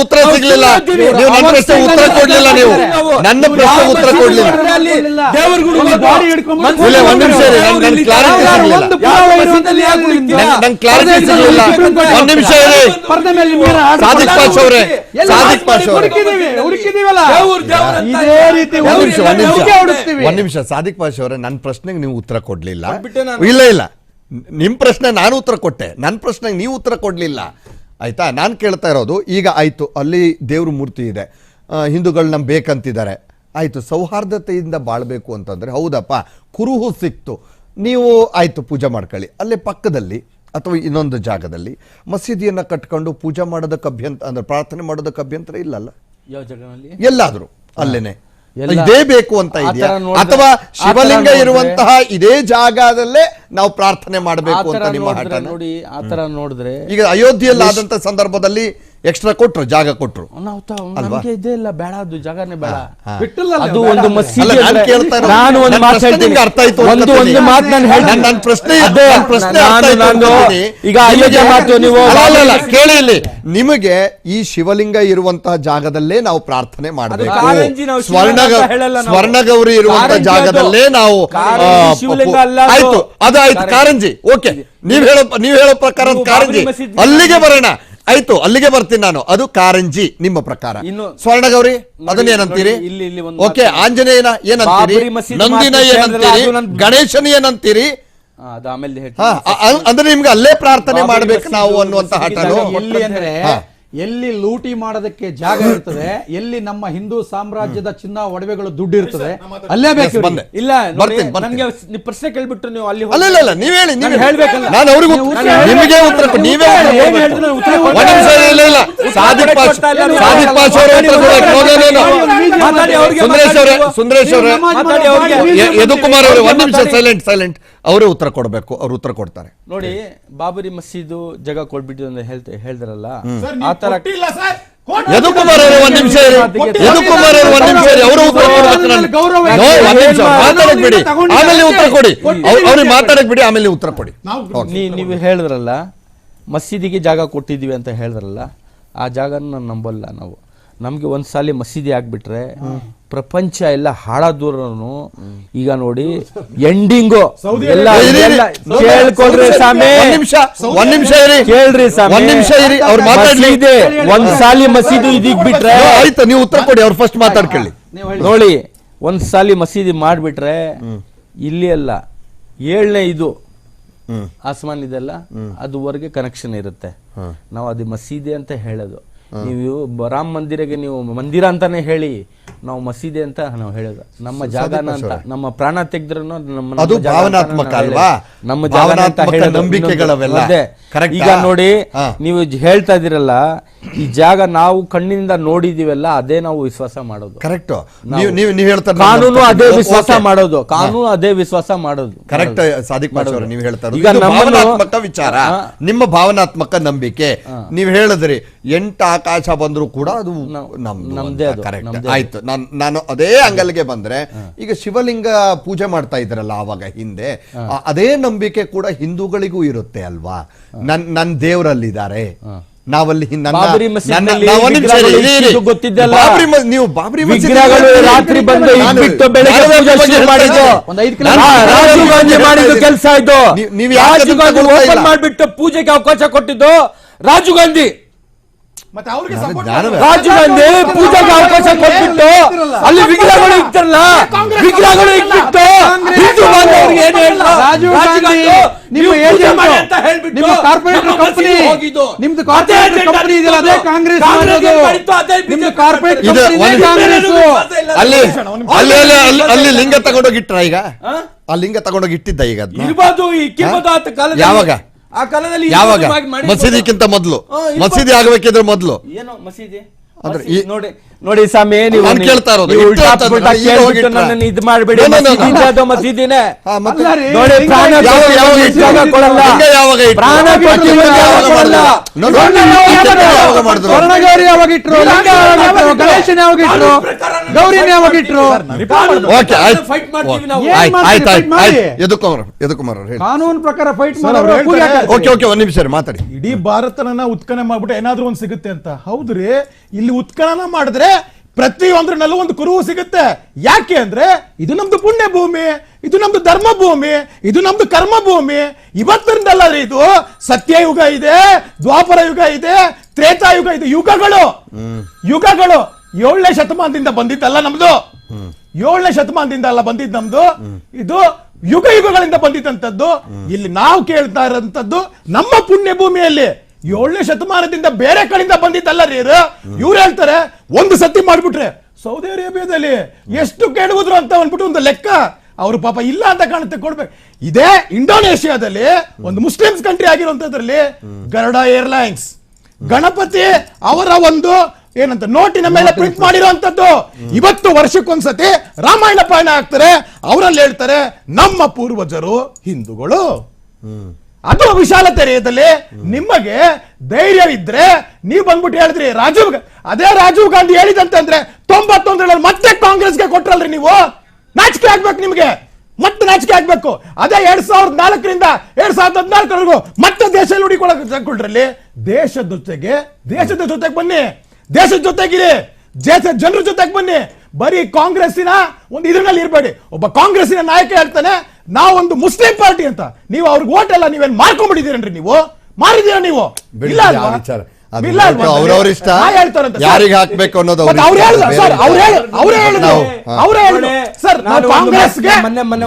ಉತ್ತರ ಸಿಗ್ಲಿಲ್ಲ. ನೀವು ನನ್ನ ಪ್ರಶ್ನೆ ಉತ್ತರ ಕೊಡ್ಲಿಲ್ಲ ನೀವು. ನನ್ನ ಪ್ರಶ್ನೆ ಉತ್ತರ ಕೊಡ್ಲಿಲ್ಲ. ಇಲ್ಲ, ಒಂದ್ ನಿಮಿಷ ಇರಿ, ನನ್- ಕ್ಲಾರಿಟಿ ಸಿಗ್ಲಿಲ್ಲ. ನನ್- ಕ್ಲಾರಿಟಿ ಸಿಗ್ಲಿಲ್ಲ. ಒಂದ್ ನಿಮಿಷ ಇರಿ. ಸಾದಿಕ್ ಪಾಷ್ ಅವರೇ. ಸಾದಿಕ್ ಪಾಷ್ ಅವರೇ. ಇದೇ ರೀತಿ ಒಂದ್ ನಿಮಿಷ ಒಂದ್ ನಿಮಿಷ. ಒಂದ್ ನಿಮಿಷ ಸಾದಿಕ್ ಪಾಷ್ ಅವರೇ ನನ್ನ ಪ್ರಶ್ನೆಗೆ ನೀವು ಉತ್ತರ ಕೊಡ್ಲಿಲ್ಲ. ಇಲ್ಲ ಇಲ್ಲ. ನಿಮ್ ಪ್ರಶ್ನೆ ನಾನು ಉತ್ತರ ಕೊಟ್ಟೆ. ನನ್ನ ಪ್ರಶ್ನೆಗೆ ನೀವು ಉತ್ತರ ಕೊಡ್ಲಿಲ್ಲ. ಆಯ್ತಾ? ನಾನು ಕೇಳ್ತಾ ಇರೋದು ಈಗ ಆಯಿತು ಅಲ್ಲಿ ದೇವ್ರ ಮೂರ್ತಿ ಇದೆ. ಹಿಂದೂಗಳು ನಮ್ಗೆ ಬೇಕಂತಿದ್ದಾರೆ. ಆಯಿತು ಸೌಹಾರ್ದತೆಯಿಂದ ಬಾಳ್ಬೇಕು ಅಂತಂದರೆ ಹೌದಪ್ಪ ಕುರುಹು ಸಿಕ್ತು. ನೀವು ಆಯಿತು ಪೂಜೆ ಮಾಡ್ಕೊಳ್ಳಿ. ಅಲ್ಲೇ ಪಕ್ಕದಲ್ಲಿ ಅಥವಾ ಇನ್ನೊಂದು ಜಾಗದಲ್ಲಿ ಮಸೀದಿಯನ್ನು ಕಟ್ಕೊಂಡು ಪೂಜೆ ಮಾಡೋದಕ್ಕೆ ಅಭ್ಯಂತರ ಅಂದರೆ ಪ್ರಾರ್ಥನೆ ಮಾಡೋದಕ್ಕೆ ಅಭ್ಯಂತರ ಇಲ್ಲಲ್ಲ? ಯಾವ ಜಾಗದಲ್ಲಿ? ಎಲ್ಲಾದರೂ ಅಲ್ಲೇನೆ. ಎಲ್ಲ. ಇದೇ ಬೇಕು ಅಂತ ಇದೆಯಾ? ಅಥವಾ ಶಿವಲಿಂಗ ಇರುವಂತಹ ಇದೇ ಜಾಗದಲ್ಲೇ ನಾವು ಪ್ರಾರ್ಥನೆ ಮಾಡಬೇಕು ಅಂತ ನಿಮ್ಮ ಹಠ ನೋಡಿ ಆತರ ನೋಡಿದ್ರೆ ಈಗ ಅಯೋಧ್ಯೆಯಲ್ಲಿ ಆದಂತ ಸಂದರ್ಭದಲ್ಲಿ ಎಕ್ಸ್ಟ್ರಾ ಕೊಟ್ರು ಜಾಗ ಕೊಟ್ರು ನಾವು ತ- ಅಲ್ವಾ? ನಮ್ಗೆ ಇದೇ ಇಲ್ಲ ಬೇಡ ಅದು ಜಾಗನೇ ಬೇಡ ಹಾ. ಬಿಟ್ಟಿಲ್ಲ ಅದು ಒಂದು ಮಸೀದಿ ಅಲ್ಲ, ನಾನ್ ಅಂದ್ರೆ- ಕೇಳ್ತಾ ಇರೋದು- ನಾನು ಒಂದು ನನ್ನ ಮಾತು ಪ್ರಶ್ನೆ ಹೇಳ್ತೀನಿ ನಿಮ್ಗೆ ಅರ್ಥ ಆಯ್ತು ಅಂತ ಒಂದು. ಮಾತು ನಾನು ಹೇಳ್ತೀನಿ ನನ್ನ- ನನ್ನ ಪ್ರಶ್ನೆ ಅದೇ ನನ್ನ ಪ್ರಶ್ನೆ ಅರ್ಥ ನಾನು ಆಯ್ತು ನಾನು ತಿಳ್ಕೊಳ್ಳಿ. ಈಗ ಅಯೋಧ್ಯೆ ನಿಮಗೆ- ಮಾತು ನೀವು ಅಲ್ಲ, ಅಲ್ಲ, ಅಲ್ಲ, ಕೇಳಿ ಇಲ್ಲಿ ನಿಮಗೆ ಈ ಶಿವಲಿಂಗ ಇರುವಂತಹ ಜಾಗದಲ್ಲೇ ನಾವು ಪ್ರಾರ್ಥನೆ ಮಾಡಬೇಕು ಕಾರಂಜಿ ನಾವು ಸ್ವರ್ಣ ಶಿವಲಿಂಗ ಅಂತ ಹೇಳಲ್ಲ ನಾವು. ಸ್ವರ್ಣಗೌರಿ ಇರುವಂತ ಕಾರಂಜಿ ಜಾಗದಲ್ಲೇ ನಾವು ಕಾರಂಜಿ ಆ, ಶಿವಲಿಂಗ ಅಲ್ಲ ಅದು. ಆಯ್ತು ಅದಾಯ್ತು ಕಾರಂಜಿ ಓಕೆ ನೀವ್ ಹೇಳೋ ನೀವ್ ಹೇಳೋ ಪ್ರಕಾರ ಅದು ಕಾರಂಜಿ ಬಾಬರಿ ಮಸೀದಿ- ಅಲ್ಲಿಗೆ ಬರೋಣ ಆಯ್ತು ಅಲ್ಲಿಗೆ ಬರ್ತೀನಿ ನಾನು. ಅದು ಕಾರಂಜಿ ನಿಮ್ಮ ಪ್ರಕಾರ. ಸ್ವರ್ಣ ಗೌರಿ ಅದನ್ನ ಏನಂತೀರಿ? ಓಕೆ ಆಂಜನೇಯನ ಏನಂತೀರಿ? ನಂದಿನ ಏನಂತೀರಿ? ಗಣೇಶನ ಏನಂತೀರಿ? ಅಂದ್ರೆ ನಿಮ್ಗೆ ಅಲ್ಲೇ ಪ್ರಾರ್ಥನೆ ಮಾಡ್ಬೇಕು ನಾವು ಅನ್ನುವಂತ ಜಾಗ ಎಲ್ಲಿ ಲೂಟಿ ಮಾಡೋದಕ್ಕೆ ಜಾಗ ಇರ್ತದೆ ಎಲ್ಲಿ ನಮ್ಮ ಹಿಂದೂ ಸಾಮ್ರಾಜ್ಯದ ಚಿನ್ನ ಒಡವೆಗಳು ದುಡ್ಡು ಇರ್ತದೆ ಅಲ್ಲೇ ಬೇಕು ಬಂದೆ. ಇಲ್ಲ ನನಗೆ ಬರ್ತೀನಿ, ಬರ್ತೀನಿ. ನನ್ಗೆ ನೀವು ಪ್ರಶ್ನೆ ಕೇಳ್ಬಿಟ್ಟು ನೀವು ಅಲ್ಲಿ ಅಲ್ಲ ಇಲ್ಲ ನೀವು ನೀವ್ ಹೇಳಿ ನೀವ್ ನಾನು ಹೇಳ್ಬೇಕಲ್ಲ. ನಾನು ಅವ್ರಿಗೂ ಉತ್ತರ ನಿಮಗೆ ಉತ್ತರ ಕೊಡಿ, ನೀವೇ ಉತ್ತರ ಕೊಡ್ಬೇಕು. ಒಂದ್ ನಿಮಿಷ ಇಲ್ಲ ಇಲ್ಲ ಸಾದಿಕ್ ನೀವು. ಸಾದಿಕ್ ಪಾಷ್ ಅವರೇ ಸುಂದರೇಶ್ ಅವರೇ ಸುಂದರೇಶ್ ಅವರೇ ಯದುಕುಮಾರ್ ಅವರೇ ಒಂದ್ ನಿಮಿಷ ಸೈಲೆಂಟ್ ಸೈಲೆಂಟ್ ಅವರೇ ಉತ್ತರ ಕೊಡಬೇಕು ಅವ್ರು ಉತ್ತರ ಕೊಡ್ತಾರೆ. ನೋಡಿ ಬಾಬರಿ ಮಸೀದು ಜಾಗ ಕೊಟ್ಬಿಟ್ಟು ಅಂತ ಹೇಳ್ತ ಹೇಳ್ತಾರಲ್ಲ ಸರ್, ಆ ತರ ಯದುಕುಮಾರ್ ಅವರು ಒಂದ್ ನಿಮಿಷ ಇರಿ. ಯದುಕುಮಾರ್ ಅವರು ಒಂದ್ ನಿಮಿಷ ಇರಿ. ಅವರು ಉತ್ತರ ಕೊಡ್ಬೇಕು ನಾನು ನೋ, ಒಂದ್ ನಿಮಿಷ ಮಾತಾಡಕ್ ಬಿಡಿ. ಆಮೇಲೆ ನೀವು ಉತ್ತರ ಕೊಡಿ. ಅವ್ರು- ಅವ್ರಿಗೆ ಮಾತಾಡಕ್ ಬಿಡಿ ಆಮೇಲೆ ನೀವು ಉತ್ತರ ಕೊಡಿ. ನಾವು ನೀ ನೀವು ಹೇಳಿದ್ರಲ್ಲ ಮಸೀದಿಗೆ ಜಾಗ ಕೊಟ್ಟಿದೀವಿ ಅಂತ ಹೇಳಿದ್ರಲ್ಲ ಆ ಜಾಗನ ನಾನು ನಂಬಲ್ಲ ನಾವು. ನಮ್ಗೆ ಒಂದ್ಸಾಲಿ ಮಸೀದಿ ಆಗ್ಬಿಟ್ರೆ ಪ್ರಪಂಚ ಎಲ್ಲ ಹಾಳಾದೂರನು. ಈಗ ನೋಡಿ ಎಂಡಿಂಗು ಎಲ್ಲ. ಕೇಳ್ಕೊಳ್ರಿ ಸ್ವಾಮಿ. ಒಂದ್ ನಿಮಿಷ ಒಂದ್ ನಿಮಿಷ ಇರಿ. ಕೇಳ್ರಿ ಸ್ವಾಮಿ. ಒಂದ್ ನಿಮಿಷ ಇರಿ. ಅವ್ರು ಮಾತಾಡ್ಲಿ. ಇದೆ ಒಂದ್ ಸಾಲಿ ಮಸೀದಿ ಇದೀಗ ಬಿಟ್ರೆ ಆಯ್ತು ನೀವು ಉತ್ತರ ಕೊಡಿ ಅವ್ರು ಫಸ್ಟ್ ಮಾತಾಡ್ಕೊಳ್ಳಿ. ನೀವು ಹೇಳಿ. ನೋಡಿ ಒಂದ್ ಸಾಲಿ ಮಸೀದಿ ಮಾಡ್ಬಿಟ್ರೆ ಇಲ್ಲಿ ಅಲ್ಲ ಏಳನೇ ಇದು. ಆಸ್ಮಾನ್ ಇದೆಲ್ಲ ಅದುವರೆಗೆ ಕನೆಕ್ಷನ್ ಇರುತ್ತೆ. ನಾವು ಅದು ಮಸೀದಿ ಅಂತ ಹೇಳೋದು. ನೀವು ರಾಮ್ ಮಂದಿರಗೆ ನೀವು ಮಂದಿರ ಅಂತಾನೆ ಹೇಳಿ ನಾವು ಮಸೀದಿ ಅಂತ ನಾವು ಹೇಳೋದು. ನಮ್ಮ ಜಾಗನ ಅಂತ ನಮ್ಮ ಪ್ರಾಣ ತೆಗೆದ್ರು ನಮ್ಮ ಅದು ಭಾವನಾತ್ಮಕ ಅಲ್ವಾ? ನಮ್ಮ ಭಾವನಾತ್ಮಕ. ನಂಬಿಕೆಗಳವೆಲ್ಲ. ಈಗ ನೋಡಿ ನೀವು ಹೇಳ್ತಾ ಇದೀರಲ್ಲ ಈ ಜಾಗ ನಾವು ಕಣ್ಣಿನಿಂದ ನೋಡಿದೀವಲ್ಲ ಅದೇ ನಾವು ವಿಶ್ವಾಸ ಮಾಡೋದು. ಕರೆಕ್ಟ್ ನೀವು ನೀವು ನೀವು ಹೇಳ್ತಾರೆ ಕಾನೂನು ಅದೇ ವಿಶ್ವಾಸ ಮಾಡೋದು. ಕಾನೂನು ಅದೇ ವಿಶ್ವಾಸ ಮಾಡೋದು. ಕರೆಕ್ಟ್. ಸಾದಿಕ್ ಪಾಷ ನೀವು ಹೇಳ್ತಾ ಈಗ ಭಾವನಾತ್ಮಕ ವಿಚಾರ. ನಿಮ್ಮ ಭಾವನಾತ್ಮಕ ನಂಬಿಕೆ. ನೀವು ಹೇಳಿದ್ರಿ ಎಂಟು ಆಕಾಶ ಬಂದ್ರು ಕೂಡ ಅದು ನಮ್- ನಮ್ದು. ಅದು, ಅದು. ಆಯ್ತು. ನಾನು ನಾನು ಅದೇ ಅಂಗಲ್ಗೆ ಬಂದ್ರೆ ಈಗ ಶಿವಲಿಂಗ ಪೂಜೆ ಮಾಡ್ತಾ ಇದ್ರಲ್ಲ ಆವಾಗ ಹಿಂದೆ ಅದೇ ನಂಬಿಕೆ ಕೂಡ ಹಿಂದೂಗಳಿಗೂ ಇರುತ್ತೆ ಅಲ್ವಾ? ನನ್ ನನ್ ದೇವರಲ್ಲಿದ್ದಾರೆ. ನಾವಲ್ಲಿ ನಾವು ಬಾಬರಿ ರಾತ್ರಿ ಬಂದು ಹೇಳ್ತಾ ಮಾಡಿದ್ದು. ಗಾಂಧಿ ಕೆಲಸ ಆಯ್ತು ನೀವು- ಇಲ್ಲ? ಮಾಡ್ಬಿಟ್ಟು ಪೂಜೆಗೆ ಅವಕಾಶ ಕೊಟ್ಟಿದ್ದು ರಾಜೀವ್ ಗಾಂಧಿ ಮತ್ತೆ ಅವ್ರಿಗೆ ನಾನು support ಜ್ಞಾನವೇ. ಮಾಡೋದು. ರಾಜೀವ್ ಗಾಂಧಿ ಪೂಜೆಗೆ ಅವಕಾಶ ಕೊಟ್ಬಿಟ್ಟು ಅಲ್ಲಿ ವಿಗ್ರಹಗಳು ಇತ್ತಲ್ಲ ವಿಗ್ರಹಗಳು ಇಕ್ಬಿಟ್ಟು ಹಿಂದೂ ಬಾಂಧವರಿಗೆ ಏನ್ ಹೇಳಿದ್ರು? ರಾಜೀವ್ ಗಾಂಧಿ ನಿಮ್ಮ ಏಜೆಂಟ್ ಅಂತ ಹೇಳ್ಬಿಟ್ಟು ನಿಮ್ಮ ಕಾರ್ಪೊರೇಟರ್ ಕಂಪನಿ. ನಿಮ್ದು agenda ಕಂಪನಿ ಇದೆಯಲ್ಲ ಅದೇ ಕಾಂಗ್ರೆಸ್ ನಿಮ್ದು ಕಾರ್ಪೊರೇಟ್ ಕಂಪನಿ ಕಾಂಗ್ರೆಸ್ ಅಲ್ಲಿ ಅಲ್ಲಿ ಅಲ್ಲಿ ಲಿಂಗ ತಗೊಂಡೋಗಿಟ್ರ ಈಗ? ಆ? ಲಿಂಗ ತಗೊಂಡೋಗಿ ಇಟ್ಟಿದ್ದ ಈಗ ಯಾವಾಗ? ಆ ಕಾಲದಲ್ಲಿ ಯಾವಾಗ? ಮಸೀದಿಕ್ಕಿಂತ ಮೊದಲು. ಮಸೀದಿ ಆಗಬೇಕಿದ್ರೆ ಮೊದಲು. ಏನೋ ಮಸೀದಿ? ಅಂದ್ರೆ ನೋಡಿ. ನೋಡಿ ಸ್ವಾಮಿ ನೀವು? ನನ್ನನ್ನು ಇದು ಮಾಡಬೇಡಿ. ಮಸೀದಿನೇ. ಅಲ್ಲ ರೀ, ನೋಡಿ ಪ್ರಾಣ ಯಾವ- ಯಾವಾಗ ಇಟ್ರು? ಕೊಡಲ್ಲ? ಯಾವಾಗ ಇಟ್ರು? ಪ್ರಾಣ ಯಾವಾಗ ಇಟ್ರು? ಗಣೇಶನ ಇಟ್ರು? ಗೌರಿನ ಇಟ್ರು? ಕಾನೂನು ಪ್ರಕಾರ ಫೈಟ್ ಮಾಡೋರು ಓಕೆ ಓಕೆ ಒಂದ್ ನಿಮಿಷ ಮಾತಾಡಿ. ಇಡೀ ಭಾರತನ ಉತ್ಖನನ ಮಾಡ್ಬಿಟ್ಟು ಏನಾದ್ರೂ ಒಂದ್ ಸಿಗುತ್ತೆ ಅಂತ. ಹೌದ್ರಿ? ಇಲ್ಲಿ ಉತ್ಖನನ ಮಾಡಿದ್ರೆ ಪ್ರತಿಯೊಂದ್ರಲ್ಲೂ ಒಂದು ಕುರುಹು ಸಿಗುತ್ತೆ. ಯಾಕೆ ಅಂದ್ರೆ, ಇದು ನಮ್ದು ಪುಣ್ಯ ಭೂಮಿ ಇದು ನಮ್ದು ಧರ್ಮ ಭೂಮಿ ಇದು ನಮ್ದು ಕರ್ಮ ಭೂಮಿ ಇವತ್ತರಿಂದಲ್ಲ ಇದು ಸತ್ಯಯುಗ ಇದೆ, ದ್ವಾಪರ ಯುಗ ಇದೆ, ತ್ರೇತಾಯುಗ ಇದೆ, ಯುಗಗಳು. ಯುಗಗಳು ಏಳನೇ ಶತಮಾನದಿಂದ ಬಂದಿದ್ದಲ್ಲ ನಮ್ದು. ಏಳನೇ ಶತಮಾನದಿಂದ ಅಲ್ಲ ಬಂದಿದ್ದು ನಮ್ದು. ಇದು ಯುಗ ಯುಗಗಳಿಂದ ಬಂದಿದ್ದಂಥದ್ದು ಇಲ್ಲಿ ನಾವು ಕೇಳ್ತಾ ಇರೋಂಥದ್ದು ನಮ್ಮ ಪುಣ್ಯ ಭೂಮಿಯಲ್ಲಿ ಏಳನೇ ಶತಮಾನದಿಂದ ಬೇರೆ ಕಡೆಯಿಂದ ಬಂದಿದ್ದಲ್ಲ ರೀ ಇದು. ಇವ್ರು ಹೇಳ್ತಾರೆ ಒಂದು ಸತಿ ಮಾಡ್ಬಿಟ್ರೆ ಸೌದಿ ಅರೇಬಿಯಾದಲ್ಲಿ ಎಷ್ಟು ಕೆಡುವುದ್ರು ಅಂತ ಅಂದ್ಬಿಟ್ಟು ಒಂದು ಲೆಕ್ಕ. ಅವರು ಪಾಪ ಇಲ್ಲ ಅಂತ ಕಾಣುತ್ತೆ ಕೊಡ್ಬೇಕು. ಇದೇ ಇಂಡೋನೇಷಿಯಾದಲ್ಲಿ ಒಂದು ಮುಸ್ಲಿಮ್ಸ್ ಕಂಟ್ರಿ ಆಗಿರುವಂತದ್ರಲ್ಲಿ ಗರುಡ ಏರ್ಲೈನ್ಸ್. ಗಣಪತಿ ಅವರ ಒಂದು ಏನಂತ ನೋಟಿನ ಮೇಲೆ ಪ್ರಿಂಟ್ ಮಾಡಿರುವಂತದ್ದು ಇವತ್ತು ವರ್ಷಕ್ಕೊಂದ್ಸತಿ ರಾಮಾಯಣ ಪಾಯಣ ಆಗ್ತಾರೆ. ಅವರಲ್ಲಿ ಹೇಳ್ತಾರೆ ನಮ್ಮ ಪೂರ್ವಜರು ಹಿಂದೂಗಳು. ಅದು ವಿಶಾಲತೆಯಲ್ಲಿ ನಿಮಗೆ ಧೈರ್ಯ ಇದ್ರೆ ನೀವು ಬಂದ್ಬಿಟ್ಟು ಹೇಳಿದ್ರಿ, ರಾಜೀವ್ ಅದೇ ರಾಜೀವ್ ಗಾಂಧಿ ಹೇಳಿದಂತಂದ್ರೆ ತೊಂಬತ್ತೊಂದರಲ್ಲಿ ಮತ್ತೆ ಕಾಂಗ್ರೆಸ್ಗೆ ಕೊಟ್ರಲ್ರಿ ನೀವು? ನಾಚಿಕೆ ಆಗ್ಬೇಕು ನಿಮ್ಗೆ. ಮತ್ತೆ ನಾಚಿಕೆ ಆಗ್ಬೇಕು. ಅದೇ ಎರಡ್ ಸಾವಿರದ ನಾಲ್ಕರಿಂದ ಎರಡ್ ಸಾವಿರದ ಹದಿನಾಲ್ಕರವರೆಗೂ ಮತ್ತೆ ದೇಶ ಉಡಿಕೊಳ್ಳಿ ದೇಶದ ಜೊತೆಗೆ ದೇಶದ ಜೊತೆಗೆ ಬನ್ನಿ. ದೇಶದ ಜೊತೆಗಿರಿ. ದೇಶದ ಜನರ ಜೊತೆಗೆ ಬನ್ನಿ. ಬರೀ ಕಾಂಗ್ರೆಸ್ಸಿನ ಒಂದು ಇದರಲ್ಲಿ ಇರಬೇಡಿ. ಒಬ್ಬ ಕಾಂಗ್ರೆಸ್ಸಿನ ನಾಯಕ ಹೇಳ್ತಾನೆ ನಾವೊಂದು ಮುಸ್ಲಿಂ ಪಾರ್ಟಿ ಅಂತ. ನೀವು ಅವ್ರಿಗೆ ಓಟ್ ಎಲ್ಲ ನೀವೇನ್ ಮಾರ್ಕೊಂಡ್ಬಿಟ್ಟಿದ್ದೀರನ್ರಿ ನೀವು? ಮಾರಿದೀರ ನೀವು? ಇಲ್ಲ ಅಲ್ವಾ? ವಿಚಾರ. ಹೇಳ್ತಾರಂತೆ. ಯಾರಿಗೆ ಹಾಕ್ಬೇಕು ಅನ್ನೋದು ಅವ್ರ. ಹೇಳಿದ್ರು ಸರ್ ಅವ್ರು ಹೇಳಿದ್ರು ನಾವು, ಅವ್ರೇ ಹೇಳಿದ್ರು ಸರ್ ಕಾಂಗ್ರೆಸ್ಗೆ ಮೊನ್ನೆ ಮೊನ್ನೆ